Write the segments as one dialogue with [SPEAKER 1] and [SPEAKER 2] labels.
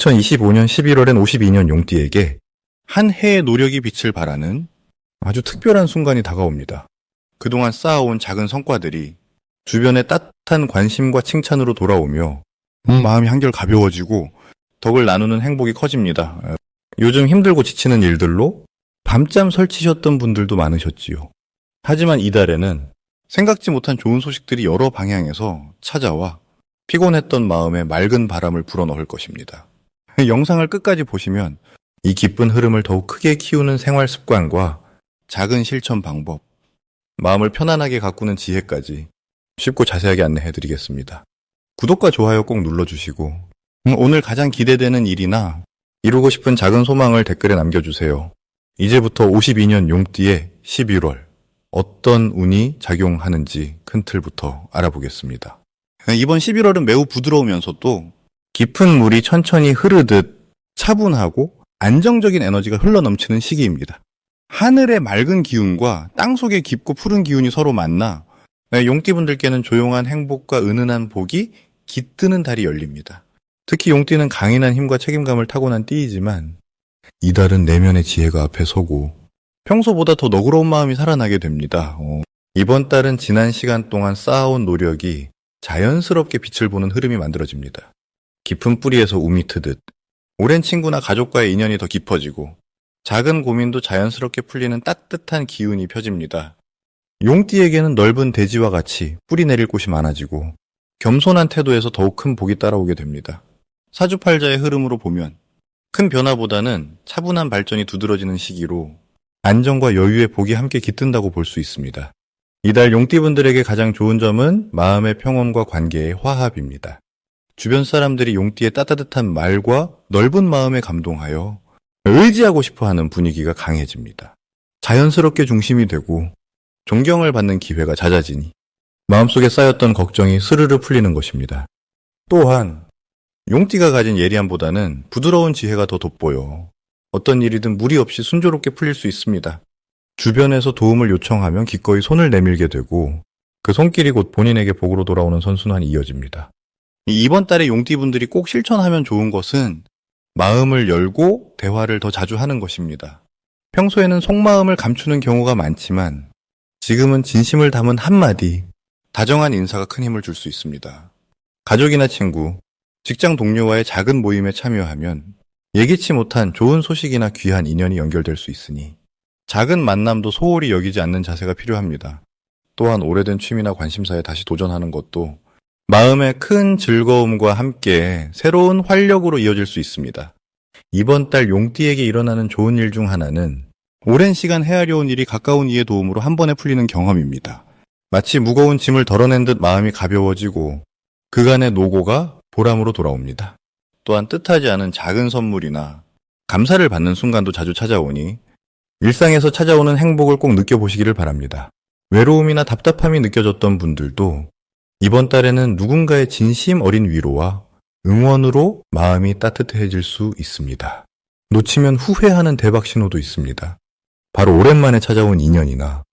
[SPEAKER 1] 2025년 11월엔 52년 용띠에게 한 해의 노력이 빛을 발하는 아주 특별한 순간이 다가옵니다. 그동안 쌓아온 작은 성과들이 주변의 따뜻한 관심과 칭찬으로 돌아오며 마음이 한결 가벼워지고 덕을 나누는 행복이 커집니다. 요즘 힘들고 지치는 일들로 밤잠 설치셨던 분들도 많으셨지요. 하지만 이달에는 생각지 못한 좋은 소식들이 여러 방향에서 찾아와 피곤했던 마음에 맑은 바람을 불어넣을 것입니다. 영상을 끝까지 보시면 이 기쁜 흐름을 더욱 크게 키우는 생활 습관과 작은 실천 방법, 마음을 편안하게 가꾸는 지혜까지 쉽고 자세하게 안내해 드리겠습니다. 구독과 좋아요 꼭 눌러주시고 음, 오늘 가장 기대되는 일이나 이루고 싶은 작은 소망을 댓글에 남겨주세요. 이제부터 52년 용띠의 11월 어떤 운이 작용하는지 큰 틀부터 알아보겠습니다. 이번 11월은 매우 부드러우면서 또 깊은 물이 천천히 흐르듯 차분하고 안정적인 에너지가 흘러넘치는 시기입니다. 하늘의 맑은 기운과 땅 속의 깊고 푸른 기운이 서로 만나 네, 용띠분들께는 조용한 행복과 은은한 복이 깃드는 달이 열립니다. 특히 용띠는 강인한 힘과 책임감을 타고난 띠이지만 이 달은 내면의 지혜가 앞에 서고 평소보다 더 너그러운 마음이 살아나게 됩니다. 어, 이번 달은 지난 시간 동안 쌓아온 노력이 자연스럽게 빛을 보는 흐름이 만들어집니다. 깊은 뿌리에서 우미 트듯 오랜 친구나 가족과의 인연이 더 깊어지고 작은 고민도 자연스럽게 풀리는 따뜻한 기운이 펴집니다. 용띠에게는 넓은 대지와 같이 뿌리 내릴 곳이 많아지고 겸손한 태도에서 더욱 큰 복이 따라오게 됩니다. 사주팔자의 흐름으로 보면 큰 변화보다는 차분한 발전이 두드러지는 시기로 안정과 여유의 복이 함께 깃든다고 볼 수 있습니다. 이달 용띠분들에게 가장 좋은 점은 마음의 평온과 관계의 화합입니다. 주변 사람들이 용띠의 따뜻한 말과 넓은 마음에 감동하여 의지하고 싶어 하는 분위기가 강해집니다. 자연스럽게 중심이 되고 존경을 받는 기회가 잦아지니 마음속에 쌓였던 걱정이 스르르 풀리는 것입니다. 또한 용띠가 가진 예리함보다는 부드러운 지혜가 더 돋보여 어떤 일이든 무리 없이 순조롭게 풀릴 수 있습니다. 주변에서 도움을 요청하면 기꺼이 손을 내밀게 되고 그 손길이 곧 본인에게 복으로 돌아오는 선순환이 이어집니다. 이번 달에 용띠분들이 꼭 실천하면 좋은 것은 마음을 열고 대화를 더 자주 하는 것입니다. 평소에는 속마음을 감추는 경우가 많지만 지금은 진심을 담은 한마디, 다정한 인사가 큰 힘을 줄 수 있습니다. 가족이나 친구, 직장 동료와의 작은 모임에 참여하면 예기치 못한 좋은 소식이나 귀한 인연이 연결될 수 있으니 작은 만남도 소홀히 여기지 않는 자세가 필요합니다. 또한 오래된 취미나 관심사에 다시 도전하는 것도 마음의 큰 즐거움과 함께 새로운 활력으로 이어질 수 있습니다. 이번 달 용띠에게 일어나는 좋은 일 중 하나는 오랜 시간 헤아려온 일이 가까운 이의 도움으로 한 번에 풀리는 경험입니다. 마치 무거운 짐을 덜어낸 듯 마음이 가벼워지고 그간의 노고가 보람으로 돌아옵니다. 또한 뜻하지 않은 작은 선물이나 감사를 받는 순간도 자주 찾아오니 일상에서 찾아오는 행복을 꼭 느껴보시기를 바랍니다. 외로움이나 답답함이 느껴졌던 분들도 이번 달에는 누군가의 진심 어린 위로와 응원으로 마음이 따뜻해질 수 있습니다. 놓치면 후회하는 대박 신호도 있습니다. 바로 오랜만에 찾아온 인연이나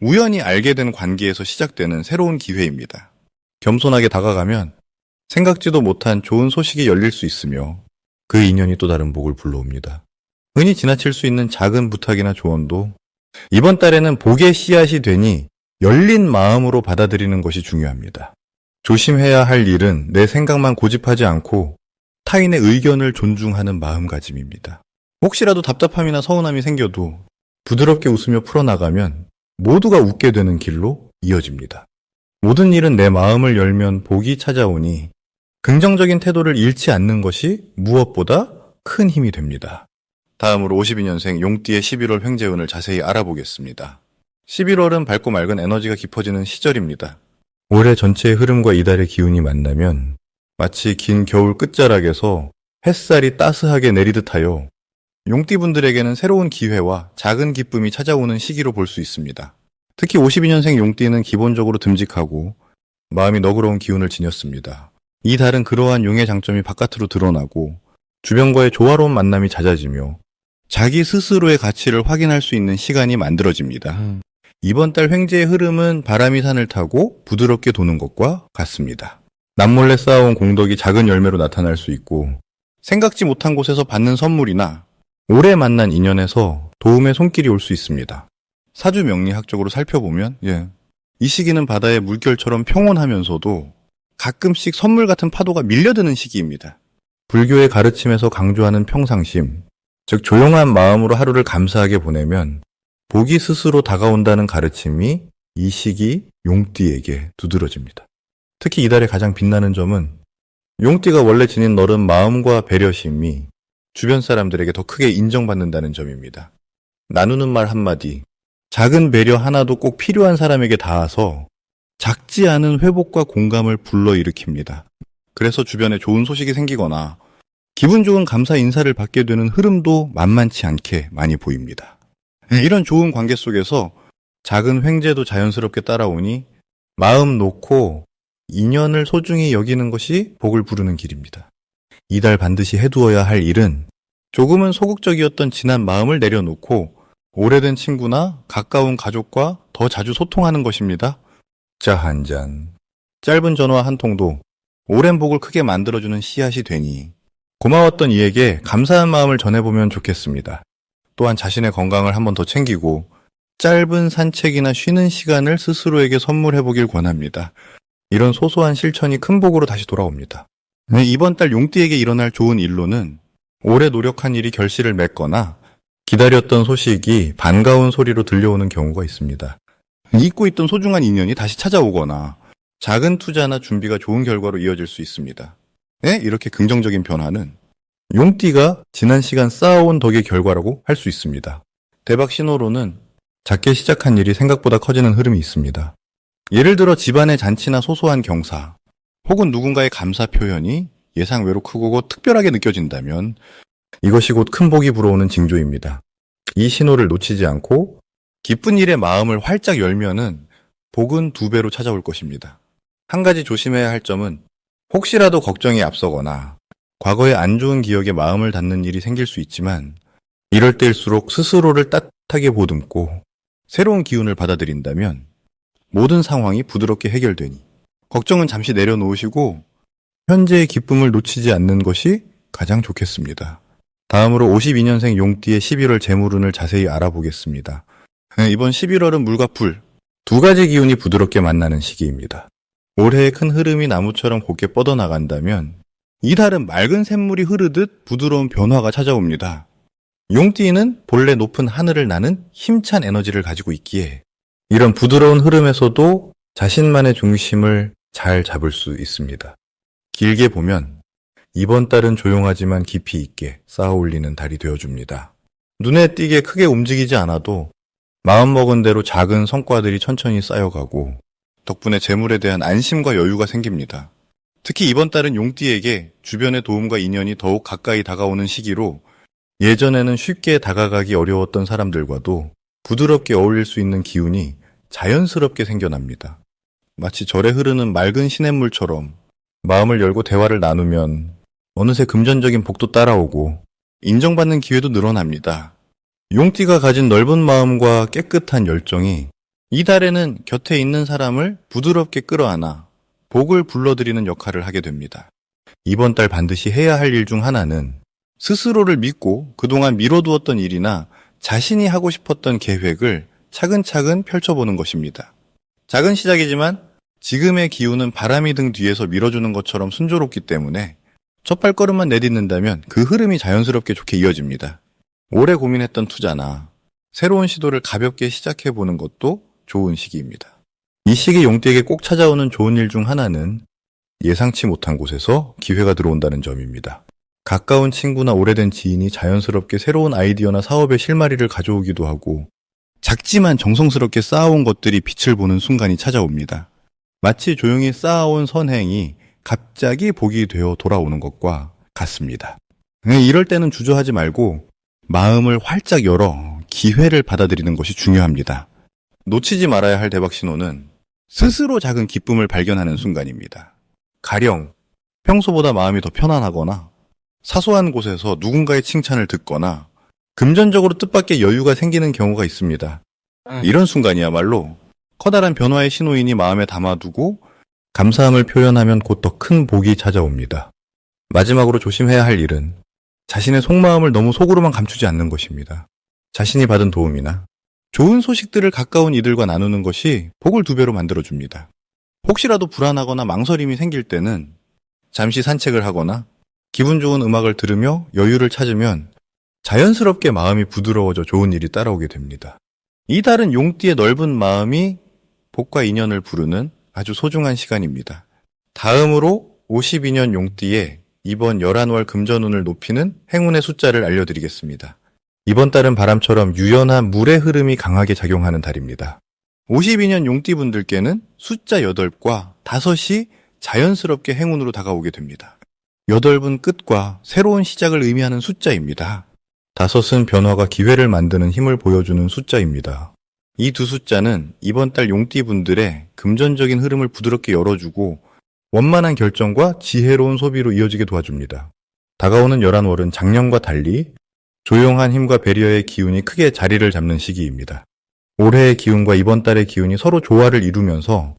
[SPEAKER 1] 우연히 알게 된 관계에서 시작되는 새로운 기회입니다. 겸손하게 다가가면 생각지도 못한 좋은 소식이 열릴 수 있으며 그 인연이 또 다른 복을 불러옵니다. 흔히 지나칠 수 있는 작은 부탁이나 조언도 이번 달에는 복의 씨앗이 되니 열린 마음으로 받아들이는 것이 중요합니다. 조심해야 할 일은 내 생각만 고집하지 않고 타인의 의견을 존중하는 마음가짐입니다. 혹시라도 답답함이나 서운함이 생겨도 부드럽게 웃으며 풀어나가면 모두가 웃게 되는 길로 이어집니다. 모든 일은 내 마음을 열면 복이 찾아오니 긍정적인 태도를 잃지 않는 것이 무엇보다 큰 힘이 됩니다. 다음으로 52년생 용띠의 11월 횡재운을 자세히 알아보겠습니다. 11월은 밝고 맑은 에너지가 깊어지는 시절입니다. 올해 전체의 흐름과 이달의 기운이 만나면 마치 긴 겨울 끝자락에서 햇살이 따스하게 내리듯 하여 용띠분들에게는 새로운 기회와 작은 기쁨이 찾아오는 시기로 볼 수 있습니다. 특히 52년생 용띠는 기본적으로 듬직하고 마음이 너그러운 기운을 지녔습니다. 이 달은 그러한 용의 장점이 바깥으로 드러나고 주변과의 조화로운 만남이 잦아지며 자기 스스로의 가치를 확인할 수 있는 시간이 만들어집니다. 이번 달 횡재의 흐름은 바람이 산을 타고 부드럽게 도는 것과 같습니다. 남몰래 쌓아온 공덕이 작은 열매로 나타날 수 있고 생각지 못한 곳에서 받는 선물이나 오래 만난 인연에서 도움의 손길이 올 수 있습니다. 사주 명리학적으로 살펴보면 예. 이 시기는 바다의 물결처럼 평온하면서도 가끔씩 선물 같은 파도가 밀려드는 시기입니다. 불교의 가르침에서 강조하는 평상심, 즉 조용한 마음으로 하루를 감사하게 보내면 복이 스스로 다가온다는 가르침이 이 시기 용띠에게 두드러집니다. 특히 이달의 가장 빛나는 점은 용띠가 원래 지닌 너른 마음과 배려심이 주변 사람들에게 더 크게 인정받는다는 점입니다. 나누는 말 한마디, 작은 배려 하나도 꼭 필요한 사람에게 닿아서 작지 않은 회복과 공감을 불러일으킵니다. 그래서 주변에 좋은 소식이 생기거나 기분 좋은 감사 인사를 받게 되는 흐름도 만만치 않게 많이 보입니다. 네, 이런 좋은 관계 속에서 작은 횡재도 자연스럽게 따라오니 마음 놓고 인연을 소중히 여기는 것이 복을 부르는 길입니다. 이달 반드시 해두어야 할 일은 조금은 소극적이었던 지난 마음을 내려놓고 오래된 친구나 가까운 가족과 더 자주 소통하는 것입니다. 자 한 잔. 짧은 전화 한 통도 오랜 복을 크게 만들어주는 씨앗이 되니 고마웠던 이에게 감사한 마음을 전해보면 좋겠습니다. 또한 자신의 건강을 한 번 더 챙기고 짧은 산책이나 쉬는 시간을 스스로에게 선물해 보길 권합니다. 이런 소소한 실천이 큰 복으로 다시 돌아옵니다. 네, 이번 달 용띠에게 일어날 좋은 일로는 오래 노력한 일이 결실을 맺거나 기다렸던 소식이 반가운 소리로 들려오는 경우가 있습니다. 잊고 있던 소중한 인연이 다시 찾아오거나 작은 투자나 준비가 좋은 결과로 이어질 수 있습니다. 네, 이렇게 긍정적인 변화는 용띠가 지난 시간 쌓아온 덕의 결과라고 할 수 있습니다. 대박 신호로는 작게 시작한 일이 생각보다 커지는 흐름이 있습니다. 예를 들어 집안의 잔치나 소소한 경사, 혹은 누군가의 감사 표현이 예상 외로 크고 특별하게 느껴진다면 이것이 곧 큰 복이 불어오는 징조입니다. 이 신호를 놓치지 않고 기쁜 일에 마음을 활짝 열면은 복은 두 배로 찾아올 것입니다. 한 가지 조심해야 할 점은 혹시라도 걱정이 앞서거나 과거의 안 좋은 기억에 마음을 닫는 일이 생길 수 있지만 이럴 때일수록 스스로를 따뜻하게 보듬고 새로운 기운을 받아들인다면 모든 상황이 부드럽게 해결되니 걱정은 잠시 내려놓으시고 현재의 기쁨을 놓치지 않는 것이 가장 좋겠습니다. 다음으로 52년생 용띠의 11월 재물운을 자세히 알아보겠습니다. 네, 이번 11월은 물과 불, 두 가지 기운이 부드럽게 만나는 시기입니다. 올해의 큰 흐름이 나무처럼 곱게 뻗어나간다면 이달은 맑은 샘물이 흐르듯 부드러운 변화가 찾아옵니다. 용띠는 본래 높은 하늘을 나는 힘찬 에너지를 가지고 있기에 이런 부드러운 흐름에서도 자신만의 중심을 잘 잡을 수 있습니다. 길게 보면 이번 달은 조용하지만 깊이 있게 쌓아 올리는 달이 되어줍니다. 눈에 띄게 크게 움직이지 않아도 마음먹은 대로 작은 성과들이 천천히 쌓여가고 덕분에 재물에 대한 안심과 여유가 생깁니다. 특히 이번 달은 용띠에게 주변의 도움과 인연이 더욱 가까이 다가오는 시기로 예전에는 쉽게 다가가기 어려웠던 사람들과도 부드럽게 어울릴 수 있는 기운이 자연스럽게 생겨납니다. 마치 절에 흐르는 맑은 시냇물처럼 마음을 열고 대화를 나누면 어느새 금전적인 복도 따라오고 인정받는 기회도 늘어납니다. 용띠가 가진 넓은 마음과 깨끗한 열정이 이달에는 곁에 있는 사람을 부드럽게 끌어안아 복을 불러들이는 역할을 하게 됩니다. 이번 달 반드시 해야 할 일 중 하나는 스스로를 믿고 그동안 미뤄두었던 일이나 자신이 하고 싶었던 계획을 차근차근 펼쳐보는 것입니다. 작은 시작이지만 지금의 기운은 바람이 등 뒤에서 밀어주는 것처럼 순조롭기 때문에 첫 발걸음만 내딛는다면 그 흐름이 자연스럽게 좋게 이어집니다. 오래 고민했던 투자나 새로운 시도를 가볍게 시작해보는 것도 좋은 시기입니다. 이 시기 용띠에게 꼭 찾아오는 좋은 일 중 하나는 예상치 못한 곳에서 기회가 들어온다는 점입니다. 가까운 친구나 오래된 지인이 자연스럽게 새로운 아이디어나 사업의 실마리를 가져오기도 하고 작지만 정성스럽게 쌓아온 것들이 빛을 보는 순간이 찾아옵니다. 마치 조용히 쌓아온 선행이 갑자기 복이 되어 돌아오는 것과 같습니다. 네, 이럴 때는 주저하지 말고 마음을 활짝 열어 기회를 받아들이는 것이 중요합니다. 놓치지 말아야 할 대박 신호는 스스로 작은 기쁨을 발견하는 순간입니다. 가령 평소보다 마음이 더 편안하거나 사소한 곳에서 누군가의 칭찬을 듣거나 금전적으로 뜻밖의 여유가 생기는 경우가 있습니다. 이런 순간이야말로 커다란 변화의 신호이니 마음에 담아두고 감사함을 표현하면 곧 더 큰 복이 찾아옵니다. 마지막으로 조심해야 할 일은 자신의 속마음을 너무 속으로만 감추지 않는 것입니다. 자신이 받은 도움이나 좋은 소식들을 가까운 이들과 나누는 것이 복을 두 배로 만들어줍니다. 혹시라도 불안하거나 망설임이 생길 때는 잠시 산책을 하거나 기분 좋은 음악을 들으며 여유를 찾으면 자연스럽게 마음이 부드러워져 좋은 일이 따라오게 됩니다. 이 달은 용띠의 넓은 마음이 복과 인연을 부르는 아주 소중한 시간입니다. 다음으로 52년 용띠의 이번 11월 금전운을 높이는 행운의 숫자를 알려드리겠습니다. 이번 달은 바람처럼 유연한 물의 흐름이 강하게 작용하는 달입니다. 52년 용띠 분들께는 숫자 8과 5이 자연스럽게 행운으로 다가오게 됩니다. 8은 끝과 새로운 시작을 의미하는 숫자입니다. 다섯은 변화가 기회를 만드는 힘을 보여주는 숫자입니다. 이 두 숫자는 이번 달 용띠 분들의 금전적인 흐름을 부드럽게 열어주고 원만한 결정과 지혜로운 소비로 이어지게 도와줍니다. 다가오는 11월은 작년과 달리 조용한 힘과 배려의 기운이 크게 자리를 잡는 시기입니다. 올해의 기운과 이번 달의 기운이 서로 조화를 이루면서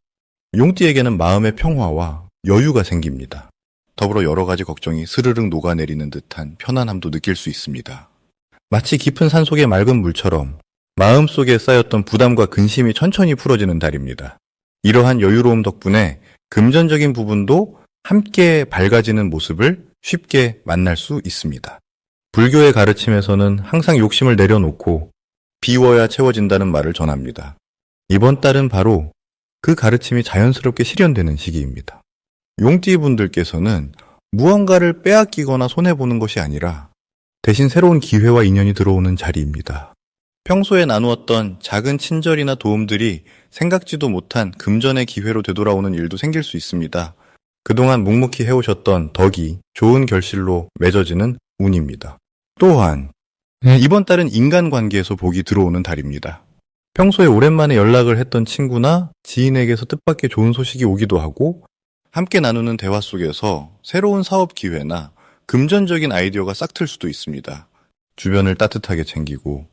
[SPEAKER 1] 용띠에게는 마음의 평화와 여유가 생깁니다. 더불어 여러 가지 걱정이 스르륵 녹아내리는 듯한 편안함도 느낄 수 있습니다. 마치 깊은 산 속의 맑은 물처럼 마음속에 쌓였던 부담과 근심이 천천히 풀어지는 달입니다. 이러한 여유로움 덕분에 금전적인 부분도 함께 밝아지는 모습을 쉽게 만날 수 있습니다. 불교의 가르침에서는 항상 욕심을 내려놓고 비워야 채워진다는 말을 전합니다. 이번 달은 바로 그 가르침이 자연스럽게 실현되는 시기입니다. 용띠 분들께서는 무언가를 빼앗기거나 손해보는 것이 아니라 대신 새로운 기회와 인연이 들어오는 자리입니다. 평소에 나누었던 작은 친절이나 도움들이 생각지도 못한 금전의 기회로 되돌아오는 일도 생길 수 있습니다. 그동안 묵묵히 해오셨던 덕이 좋은 결실로 맺어지는 운입니다. 또한 이번 달은 인간관계에서 복이 들어오는 달입니다. 평소에 오랜만에 연락을 했던 친구나 지인에게서 뜻밖의 좋은 소식이 오기도 하고 함께 나누는 대화 속에서 새로운 사업 기회나 금전적인 아이디어가 싹틀 수도 있습니다. 주변을 따뜻하게 챙기고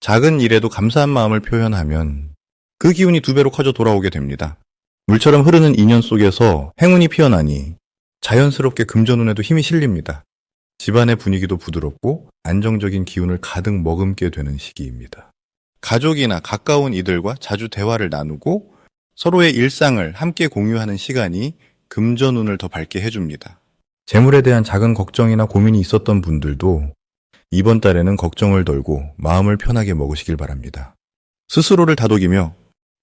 [SPEAKER 1] 작은 일에도 감사한 마음을 표현하면 그 기운이 두 배로 커져 돌아오게 됩니다. 물처럼 흐르는 인연 속에서 행운이 피어나니 자연스럽게 금전운에도 힘이 실립니다. 집안의 분위기도 부드럽고 안정적인 기운을 가득 머금게 되는 시기입니다. 가족이나 가까운 이들과 자주 대화를 나누고 서로의 일상을 함께 공유하는 시간이 금전운을 더 밝게 해줍니다. 재물에 대한 작은 걱정이나 고민이 있었던 분들도 이번 달에는 걱정을 덜고 마음을 편하게 먹으시길 바랍니다. 스스로를 다독이며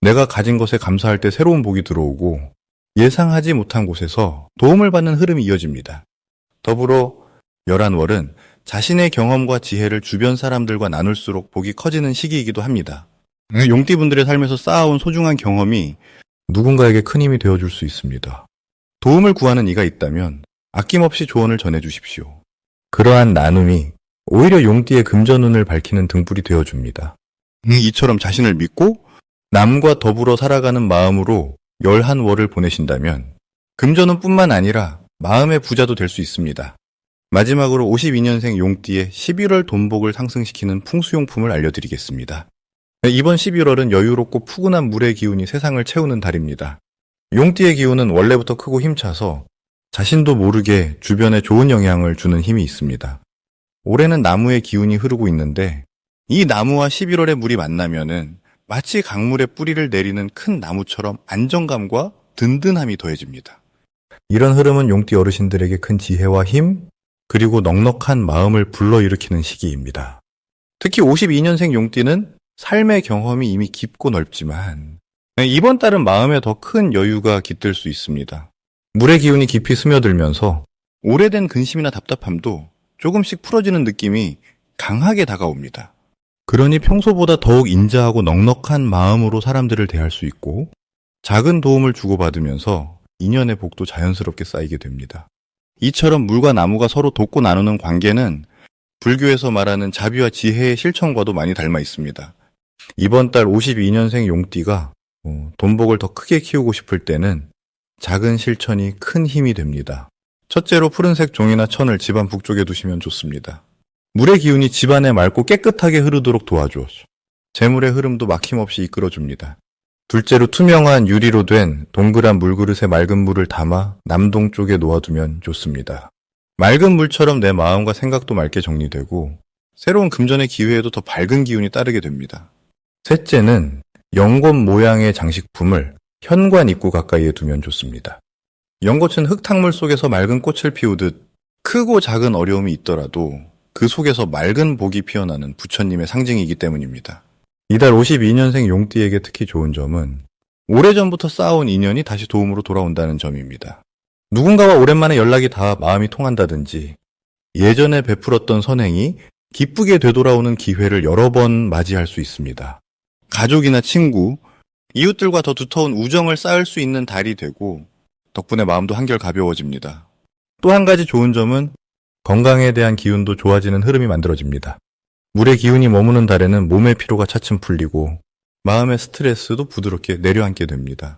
[SPEAKER 1] 내가 가진 것에 감사할 때 새로운 복이 들어오고 예상하지 못한 곳에서 도움을 받는 흐름이 이어집니다. 더불어 11월은 자신의 경험과 지혜를 주변 사람들과 나눌수록 복이 커지는 시기이기도 합니다. 용띠분들의 삶에서 쌓아온 소중한 경험이 누군가에게 큰 힘이 되어줄 수 있습니다. 도움을 구하는 이가 있다면 아낌없이 조언을 전해주십시오. 그러한 나눔이 오히려 용띠의 금전운을 밝히는 등불이 되어줍니다. 이처럼 자신을 믿고 남과 더불어 살아가는 마음으로 열한 월을 보내신다면 금전운뿐만 아니라 마음의 부자도 될 수 있습니다. 마지막으로 52년생 용띠의 11월 돈복을 상승시키는 풍수용품을 알려드리겠습니다. 이번 11월은 여유롭고 푸근한 물의 기운이 세상을 채우는 달입니다. 용띠의 기운은 원래부터 크고 힘차서 자신도 모르게 주변에 좋은 영향을 주는 힘이 있습니다. 올해는 나무의 기운이 흐르고 있는데 이 나무와 11월의 물이 만나면은 마치 강물의 뿌리를 내리는 큰 나무처럼 안정감과 든든함이 더해집니다. 이런 흐름은 용띠 어르신들에게 큰 지혜와 힘, 그리고 넉넉한 마음을 불러일으키는 시기입니다. 특히 52년생 용띠는 삶의 경험이 이미 깊고 넓지만 이번 달은 마음에 더 큰 여유가 깃들 수 있습니다. 물의 기운이 깊이 스며들면서 오래된 근심이나 답답함도 조금씩 풀어지는 느낌이 강하게 다가옵니다. 그러니 평소보다 더욱 인자하고 넉넉한 마음으로 사람들을 대할 수 있고 작은 도움을 주고받으면서 인연의 복도 자연스럽게 쌓이게 됩니다. 이처럼 물과 나무가 서로 돕고 나누는 관계는 불교에서 말하는 자비와 지혜의 실천과도 많이 닮아 있습니다. 이번 달 52년생 용띠가 어, 돈복을 더 크게 키우고 싶을 때는 작은 실천이 큰 힘이 됩니다. 첫째로 푸른색 종이나 천을 집안 북쪽에 두시면 좋습니다. 물의 기운이 집안에 맑고 깨끗하게 흐르도록 도와줘. 재물의 흐름도 막힘없이 이끌어줍니다. 둘째로 투명한 유리로 된 동그란 물그릇에 맑은 물을 담아 남동쪽에 놓아두면 좋습니다. 맑은 물처럼 내 마음과 생각도 맑게 정리되고 새로운 금전의 기회에도 더 밝은 기운이 따르게 됩니다. 셋째는 연꽃 모양의 장식품을 현관 입구 가까이에 두면 좋습니다. 연꽃은 흙탕물 속에서 맑은 꽃을 피우듯 크고 작은 어려움이 있더라도 그 속에서 맑은 복이 피어나는 부처님의 상징이기 때문입니다. 이달 52년생 용띠에게 특히 좋은 점은 오래전부터 쌓아온 인연이 다시 도움으로 돌아온다는 점입니다. 누군가와 오랜만에 연락이 닿아 마음이 통한다든지 예전에 베풀었던 선행이 기쁘게 되돌아오는 기회를 여러 번 맞이할 수 있습니다. 가족이나 친구, 이웃들과 더 두터운 우정을 쌓을 수 있는 달이 되고 덕분에 마음도 한결 가벼워집니다. 또 한 가지 좋은 점은 건강에 대한 기운도 좋아지는 흐름이 만들어집니다. 물의 기운이 머무는 달에는 몸의 피로가 차츰 풀리고 마음의 스트레스도 부드럽게 내려앉게 됩니다.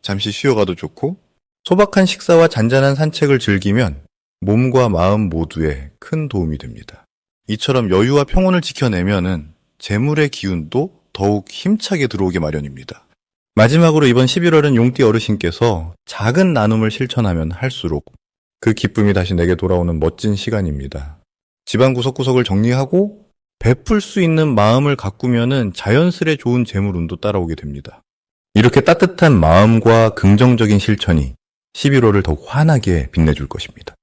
[SPEAKER 1] 잠시 쉬어가도 좋고 소박한 식사와 잔잔한 산책을 즐기면 몸과 마음 모두에 큰 도움이 됩니다. 이처럼 여유와 평온을 지켜내면은 재물의 기운도 더욱 힘차게 들어오게 마련입니다. 마지막으로 이번 11월은 용띠 어르신께서 작은 나눔을 실천하면 할수록 그 기쁨이 다시 내게 돌아오는 멋진 시간입니다. 집안 구석구석을 정리하고 베풀 수 있는 마음을 가꾸면은 자연스레 좋은 재물 운도 따라오게 됩니다. 이렇게 따뜻한 마음과 긍정적인 실천이 11월을 더욱 환하게 빛내줄 것입니다.